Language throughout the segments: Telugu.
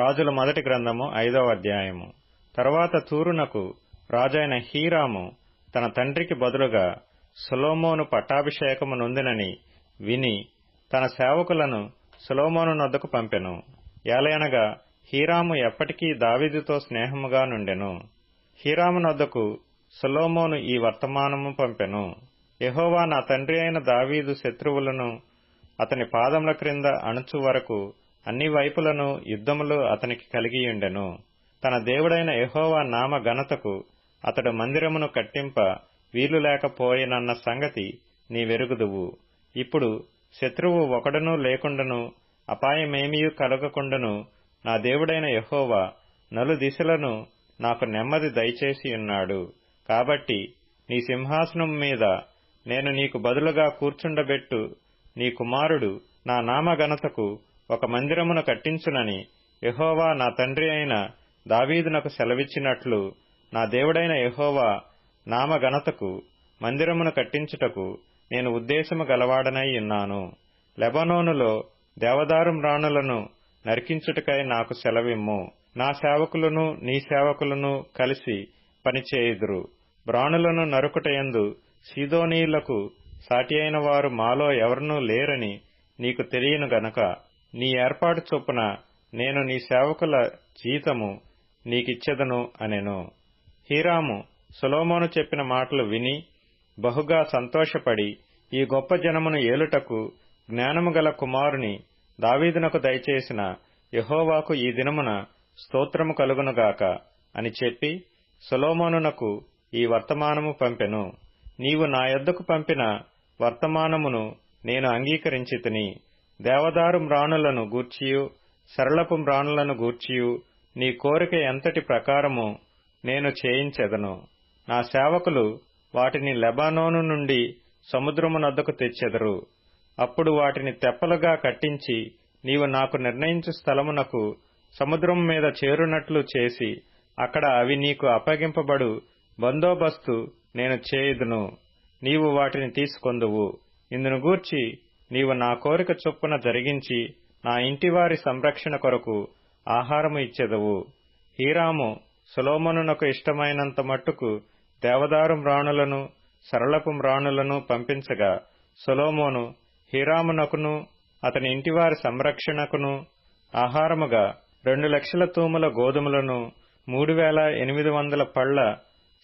రాజుల మొదటి గ్రంథము ఐదవ అధ్యాయము. తరువాత తూరునకు రాజైన హీరాము తన తండ్రికి బదులుగా సులోమోను పట్టాభిషేకము నొందినని విని తన సేవకులను సులోమోను నొద్దకు పంపెను. ఏలయనగా హీరాము ఎప్పటికీ దావీదుతో స్నేహముగా నుండెను. హీరాము నొద్దకు సులోమోను ఈ వర్తమానము పంపెను. ఎహోవా నా తండ్రి అయిన దావీదు శత్రువులను అతని పాదముల క్రింద అణుచు వరకు అన్ని వైపులను యుద్ధములు అతనికి కలిగియుండెను తన దేవుడైన యెహోవా నామ ఘనతకు అతడు మందిరమును కట్టింప వీలు లేకపోయినన్న సంగతి నీవెరుగుదువు. ఇప్పుడు శత్రువు ఒకడునూ లేకుండను అపాయమేమియూ కలగకుండను నా దేవుడైన యహోవా నలు దిశలను నాకు నెమ్మది దయచేసి ఉన్నాడు. కాబట్టి నీ సింహాసనం మీద నేను నీకు బదులుగా కూర్చుండబెట్టు నీ కుమారుడు నా నామఘనతకు ఒక మందిరమును కట్టించునని యహోవా నా తండ్రి అయిన దావీదునకు సెలవిచ్చినట్లు నా దేవుడైన యహోవా నామఘనతకు మందిరమును కట్టించుటకు నేను ఉద్దేశము గలవాడనై ఉన్నాను. లెబనోనులో దేవదారు మ్రాణులను నరికించుటకై నాకు సెలవిమ్ము. నా సేవకులను నీ సేవకులను కలిసి పనిచేయుదురు. బ్రాణులను నరుకుటయందు సీదోనీయులకు సాటి అయిన వారు మాలో ఎవరనూ లేరని నీకు తెలియను గనక. నీ ఏర్పాటు చొప్పున నేను నీ సేవకుల జీతము నీకిచ్చెదను అనెను. హీరాము సులోమోను చెప్పిన మాటలు విని బహుగా సంతోషపడి ఈ గొప్ప జనమును ఏలుటకు జ్ఞానము గల కుమారుని దావీదునకు దయచేసిన యహోవాకు ఈ దినమున స్తోత్రము కలుగునుగాక అని చెప్పి సులోమోనునకు ఈ వర్తమానము పంపెను. నీవు నా యొద్దకు పంపిన వర్తమానమును నేను అంగీకరించితిని. దేవదారు మ్రాణులను గూర్చియు సరళపు మ్రాణులను గూర్చియు నీ కోరిక ఎంతటి ప్రకారము నేను చేయించెదను. నా సేవకులు వాటిని లెబానోను నుండి సముద్రమునద్దకు తెచ్చెదరు. అప్పుడు వాటిని తెప్పలుగా కట్టించి నీవు నాకు నిర్ణయించు స్థలమునకు సముద్రం మీద చేరునట్లు చేసి అక్కడ అవి నీకు అప్పగింపబడు బందోబస్తు నేను చేయుదును. నీవు వాటిని తీసుకొందువు. ఇందును గూర్చి నీవు నా కోరిక చొప్పున జరిగించి నా ఇంటివారి సంరక్షణ కొరకు ఆహారము ఇచ్చెదవు. హీరాము సులోమనునకు ఇష్టమైనంత మట్టుకు దేవదారు మ్రాణులను సరళపు మ్రాణులను పంపించగా సులోమోను హీరామునకును అతని ఇంటివారి సంరక్షణకును ఆహారముగా రెండు లక్షల తూముల గోధుమలను మూడు వేల ఎనిమిది వందల పళ్ళ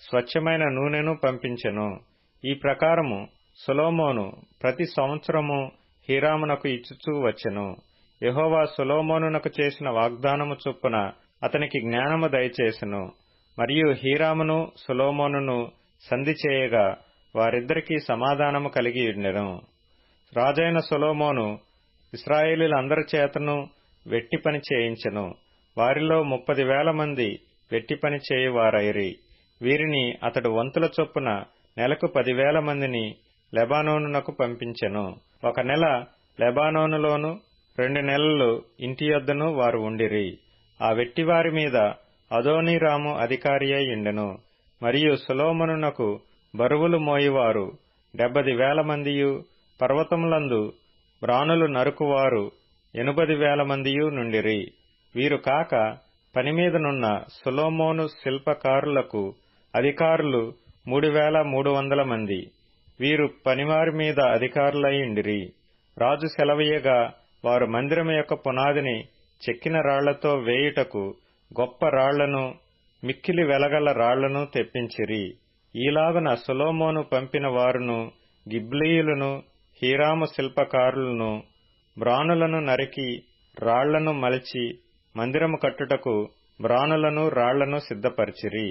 స్వచ్ఛమైన నూనెను పంపించెను. ఈ ప్రకారము సొలోమోను ప్రతి సంవత్సరము హీరామునకు ఇచ్చుచూ వచ్చెను. యహోవా సొలోమోనునకు చేసిన వాగ్దానము చొప్పున అతనికి జ్ఞానము దయచేసెను. మరియు హీరామును సొలోమోనును సంధి చేయగా వారిద్దరికీ సమాధానము కలిగి ఉండెను. రాజైన సొలోమోను ఇస్రాయేలీలందరి చేతను వెట్టి పని చేయించెను. వారిలో ముప్పది వేల మంది వెట్టి పని చేయువారైరి. వీరిని అతడు వంతుల చొప్పున నెలకు పదివేల మందిని లెబానోనునకు పంపించెను. ఒక నెల లెబానోనులోను రెండు నెలలు ఇంటి యొద్దను వారు ఉండిరి. ఆ వెట్టివారి మీద అదోనీరాము అధికారి అయి ఉండెను. మరియు సులోమనునకు బరువులు మోయివారు. డెబ్బది వేల మందియు పర్వతములందు బ్రాణులు నరుకువారు ఎనుబది వేల మందియు నుండిరి. వీరు కాక పనిమీదనున్న సులోమోను శిల్పకారులకు అధికారులు మూడు వేల మూడు వందల మంది. వీరు పనివారి మీద అధికారులయ్యుండిరి రాజు సెలవీయగా వారు మందిరం యొక్క పునాదిని చెక్కిన రాళ్ళతో వేయుటకు గొప్ప రాళ్ళను మిక్కిలి వెలగల రాళ్ళను తెప్పించిరి. ఈలాగున సొలోమోను పంపిన వారును గిబ్లీయులను హీరాము శిల్పకారులను బ్రానులను నరికి రాళ్ళను మలిచి మందిరము కట్టుటకు బ్రానులను రాళ్ళను సిద్ధపరిచిరి.